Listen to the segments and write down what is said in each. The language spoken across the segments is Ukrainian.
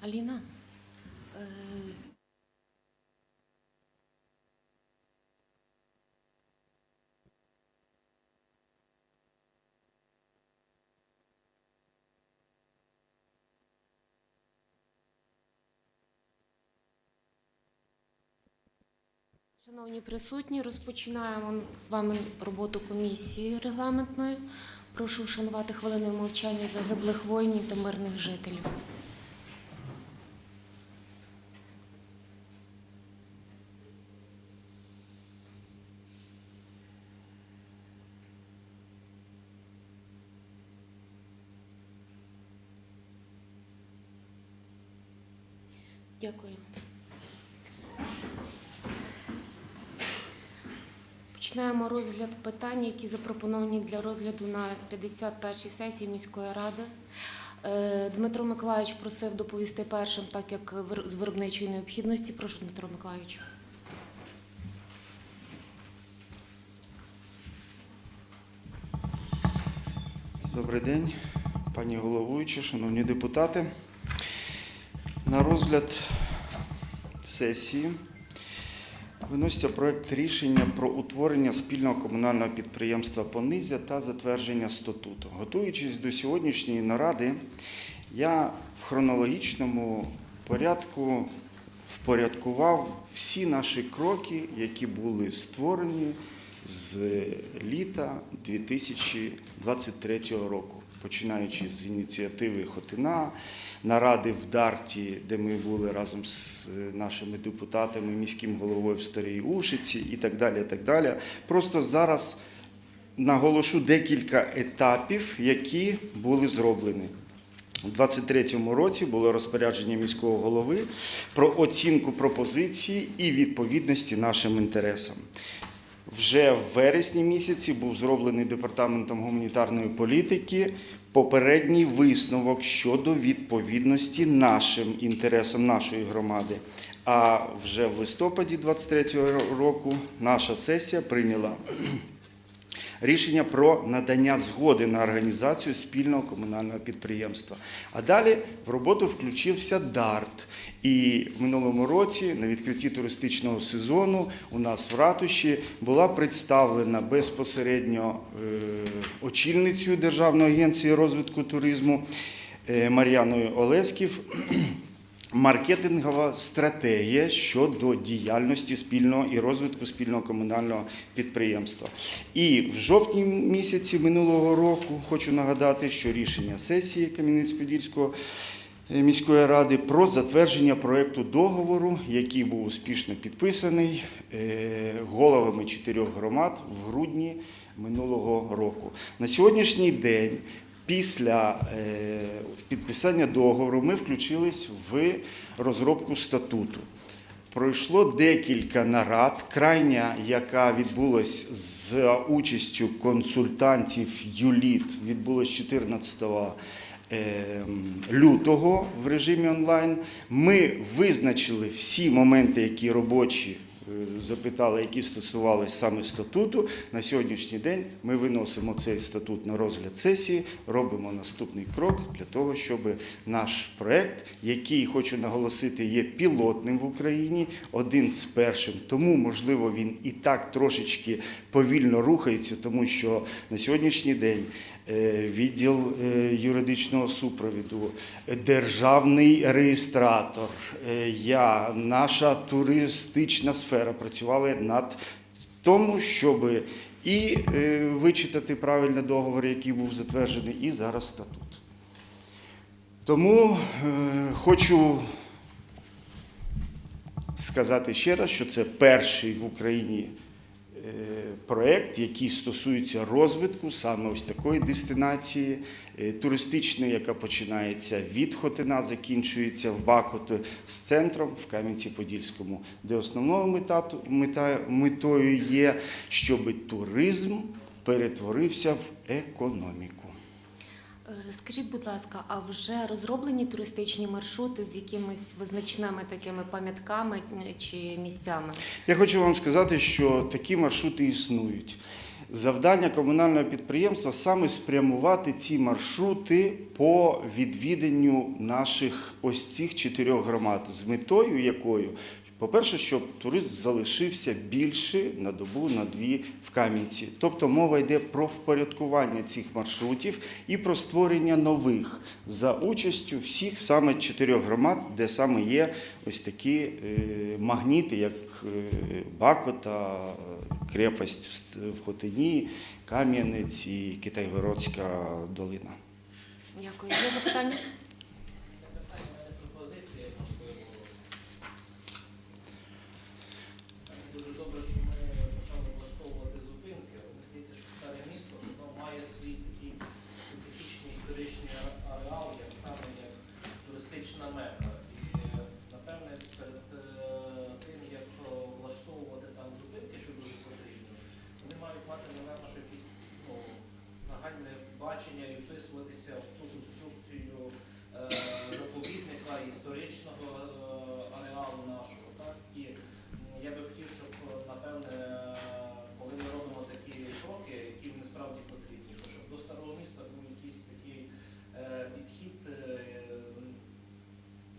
Аліна, е, Шановні присутні, розпочинаємо з вами роботу комісії регламентної. Прошу вшанувати хвилиною мовчання загиблих воїнів та мирних жителів. Дякую. Починаємо розгляд питань, які запропоновані для розгляду на 51-й сесії міської ради. Е, Дмитро Миколайович просив доповісти першим, так як з виробничої необхідності. Прошу, Дмитро Миколайович. Добрий день, пані головуюча, шановні депутати. На розгляд сесії виноситься проект рішення про утворення спільного комунального підприємства Понизя та затвердження статуту. Готуючись до сьогоднішньої наради, я в хронологічному порядку впорядкував всі наші кроки, які були створені з літа 2023 року, починаючи з ініціативи Хотина, наради в Дарті, де ми були разом з нашими депутатами, міським головою в Старій Ушиці і так далі. Так далі. Просто зараз наголошу декілька етапів, які були зроблені. У 2023 році було розпорядження міського голови про оцінку пропозиції і відповідності нашим інтересам. Вже в вересні місяці був зроблений департаментом гуманітарної політики попередній висновок щодо відповідності нашим інтересам нашої громади. А вже в листопаді 2023 року наша сесія прийняла рішення про надання згоди на організацію спільного комунального підприємства. А далі в роботу включився ДАРТ. І в минулому році на відкритті туристичного сезону у нас в ратуші була представлена безпосередньо е, очільницею Державної агенції розвитку туризму е, Мар'яною Олесків маркетингова стратегія щодо діяльності спільного і розвитку спільного комунального підприємства. І в жовтні місяці минулого року хочу нагадати, що рішення сесії Кам'янець-Подільського е, міської ради про затвердження проекту договору, який був успішно підписаний е, головами чотирьох громад в грудні минулого року. На сьогоднішній день Після е, підписання договору ми включились в розробку статуту. Пройшло декілька нарад, крайня, яка відбулась з участю консультантів ЮЛІТ, відбулась 14 е, лютого в режимі онлайн. Ми визначили всі моменти, які робочі запитали, які стосувалися саме статуту. На сьогоднішній день ми виносимо цей статут на розгляд сесії, робимо наступний крок для того, щоб наш проект, який хочу наголосити, є пілотним в Україні, один з першим. Тому, можливо, він і так трошечки повільно рухається, тому що на сьогоднішній день е, відділ е, юридичного супровіду, е, державний реєстратор, е, я, наша туристична сфера працювали над тому, щоб і е, вичитати правильно договор, який був затверджений, і зараз статут. Тому е, хочу сказати ще раз, що це перший в Україні е, проект, який стосується розвитку саме ось такої дестинації е, туристичної, яка починається від Хотина, закінчується в Бакоти з центром в Кам'янці-Подільському, де основною мета, метою є, щоб туризм перетворився в економіку. Е, Скажіть, будь ласка, а вже розроблені туристичні маршрути з якимись визначними такими пам'ятками е, чи місцями? Я хочу вам сказати, що такі маршрути існують. Завдання комунального підприємства саме спрямувати ці маршрути по відвіденню наших ось цих чотирьох громад, з метою якою, по-перше, щоб турист залишився більше на добу, на дві в Кам'янці. Тобто мова йде про впорядкування цих маршрутів і про створення нових за участю всіх саме чотирьох громад, де саме є ось такі е, магніти, як е, Бакота, крепость в Хотині, Кам'янець і Китайгородська долина. Дякую. Є запитання? Загальне бачення і вписуватися в ту конструкцію е, заповідника історичного е, ареалу нашого. Так? І я би хотів, щоб е, напевне, коли ми робимо такі кроки, які насправді потрібні, то щоб до старого міста був якийсь такий підхід,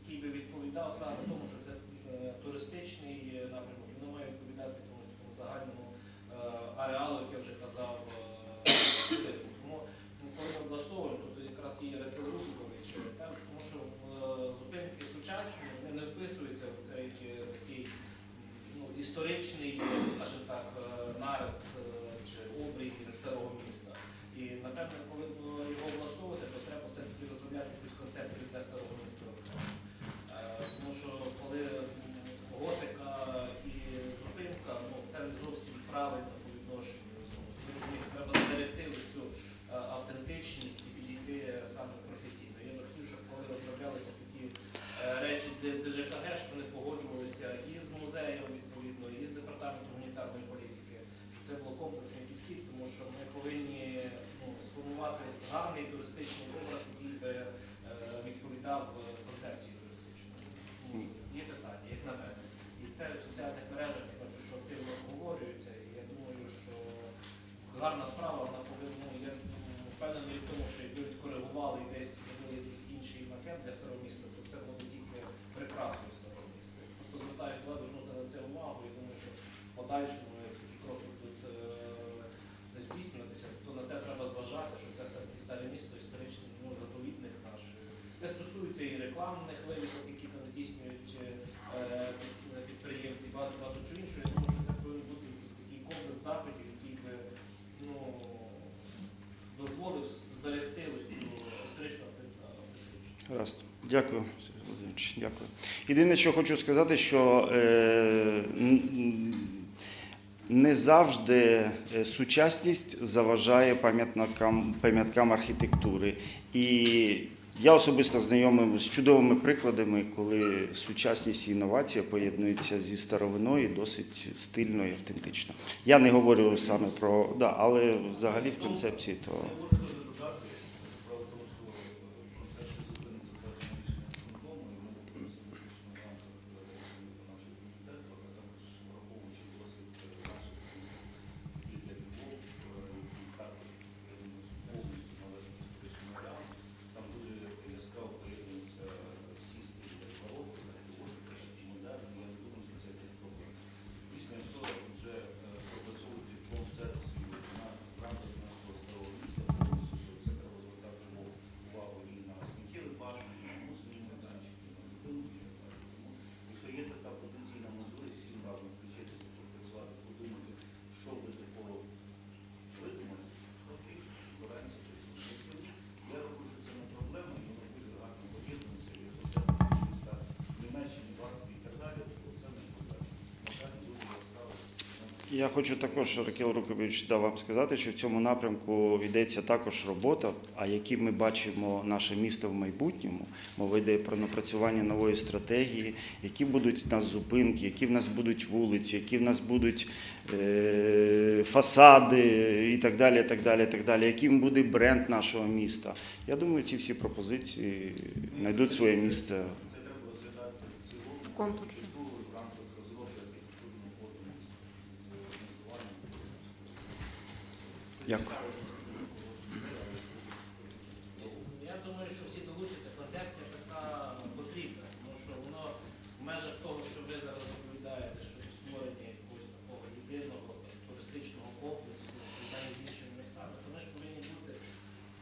який би відповідав саме тому, що це туристичний напрямок, і воно має відповідати якомусь такому загальному ареалу, як я вже казав, влаштовуємо, тут якраз є Ракел Рухович, так, тому що е, зупинки сучасні не вписуються в цей е, такий ну, історичний, скажімо так, е, нарис е, чи обрій старого міста. І напевно, коли е, його влаштовувати, то треба все-таки розробляти якусь концепцію для старого міста. Е, Тому що коли м, готика і зупинка, ну це не зовсім правильно по відношенню. Ну, ви розумієте, треба зберегти ось цю е, автентичність і підійти саме професійно. Я би хотів, щоб коли розроблялися такі е, речі для Щоб вони погоджувалися і з музеєм відповідно, і з департаментом гуманітарної політики. Щоб це було комплексний підхід, тому що ми повинні ну, сформувати гарний туристичний образ, який би е, відповідав е, концепції туристичної. Тому що є питання, як на мене. І це в соціальних мережах я бачу, що активно обговорюється. І я думаю, що гарна справа вона повинна. Ну, я м, впевнений в тому, що якби відкоригували і десь зробили якийсь інший мафет для старого міста, то це було б тільки прекрасною старого міста. Просто звертаюся до вас звернути на це увагу. і думаю, що в подальшому як такі кроки будуть е, не здійснюватися, то на це треба зважати, що це все-таки старе місто, історичний ну, заповідник наш. Це стосується і рекламних вивісок, які там здійснюють е, підприємці, багато багато чого іншого. Я думаю, що це повинен бути якийсь такий комплекс заходів, який би ну, дозволив зберегти ось цю історичну. Гаразд. Дякую, Сергій Володимирович, дякую. Єдине, що хочу сказати, що е, не завжди е, сучасність заважає пам'ятникам, пам'яткам архітектури. І я особисто знайомий з чудовими прикладами, коли сучасність і інновація поєднуються зі старовиною досить стильно і автентично. Я не говорю саме про да, але взагалі в концепції то. Я можу теж додати, справа в тому, що концепція зупинить затвердження рішення виконкому, і ми виходимо в рамках виконавчого комітету, а також враховуючи досвід наших і для Львов, і також, я думаю, що повністю належить історичним ареалам. Там дуже яскраво поєднуються всі стилі як бароко, так і готика, і модерн. Я не думаю, що це якась проблема. Після цього вже е, пропрацьовувати концепцію на в рамках нашого старого міста, повністю це треба звертати увагу- увагу і на сміттєві бажання, і на мусорні майданчики, і на зупинки. і так далі. Тому, якщо є така потенційна можливість всім разом включитися, попрацювати, подумати, що би такого видумати, окей, збираємося до цього. Якщо ні, я рахую, що це не проблема, і воно дуже гарно поєднується, якщо це такі міста Німеччини, в Австрії і так далі, то це не проблема. Бажання дуже яскраво. Я хочу також, Ракел Рукович, да, вам сказати, що в цьому напрямку йдеться також робота. А які ми бачимо наше місто в майбутньому, мова йде про напрацювання нової стратегії, які будуть в нас зупинки, які в нас будуть вулиці, які в нас будуть е, фасади і так далі, так далі, так далі. Яким буде бренд нашого міста. Я думаю, ці всі пропозиції знайдуть своє місце. Це треба розглядати в цілому комплексі. Дякую. Я думаю, що всі долучаться. Концепція така потрібна, тому що воно в межах того, що ви зараз доповідаєте, що створення якогось такого єдиного туристичного комплексу питання з іншими містами, то ми ж повинні бути,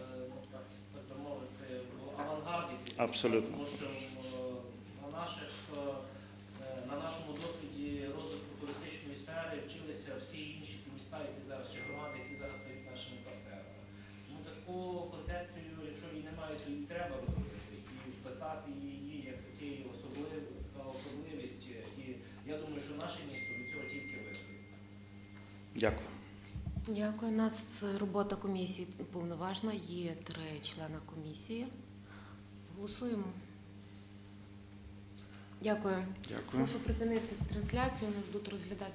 е, ну так, так би мовити, в авангарді. Абсолютно. Тому що е, на наших е, е, на нашому досвіді розвитку туристичної сфери вчилися всі інші ці міста, які зараз чи громади, які зараз стають нашими партнерами. Тому таку концепцію, якщо її немає, то її треба розробити і вписати її як такий особлив, така особливість. І я думаю, що наше місто від цього тільки виграє. Дякую. Дякую. У нас робота комісії повноважна. Є три члени комісії. Голосуємо. Дякую. Дякую. Прошу припинити трансляцію. У нас будуть розглядатися.